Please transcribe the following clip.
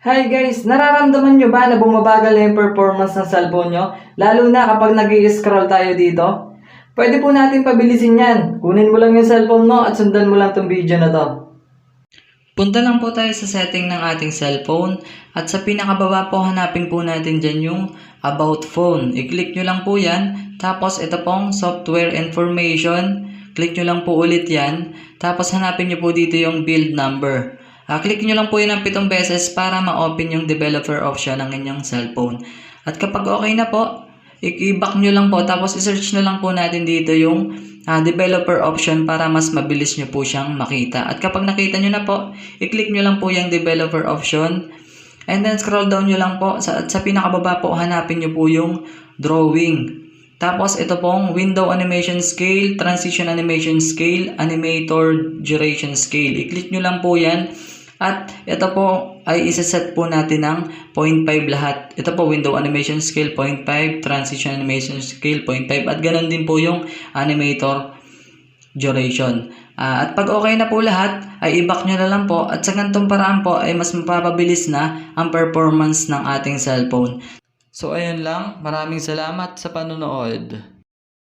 Hi guys, nararamdaman nyo ba na bumabagal na yung performance ng cellphone nyo? Lalo na kapag nag scroll tayo dito? Pwede po natin pabilisin yan. Kunin mo lang yung cellphone mo at sundan mo lang tong video na to. Punta lang po tayo sa setting ng ating cellphone at sa pinakababa po hanapin po natin dyan yung About Phone. I-click nyo lang po yan. Tapos ito pong Software Information. Click nyo lang po ulit yan. Tapos hanapin nyo po dito yung build number. Ah, click nyo lang po yun ng pitong beses para ma-open yung developer option ng inyong cellphone. At kapag okay na po, i-back nyo lang po tapos i-search na lang po natin dito yung ah, developer option para mas mabilis nyo po siyang makita. At kapag nakita nyo na po, i-click nyo lang po yung developer option and then scroll down nyo lang po sa, sa pinakababa po hanapin nyo po yung drawing. Tapos ito pong window animation scale, transition animation scale, animator duration scale. I-click nyo lang po yan. At ito po ay isa-set po natin ng 0.5 lahat. Ito po window animation scale 0.5, transition animation scale 0.5 at ganun din po yung animator duration. Ah, at pag okay na po lahat, ay i-back nyo na lang po at sa ganitong paraan po ay mas mapapabilis na ang performance ng ating cellphone. So ayun lang, maraming salamat sa panonood.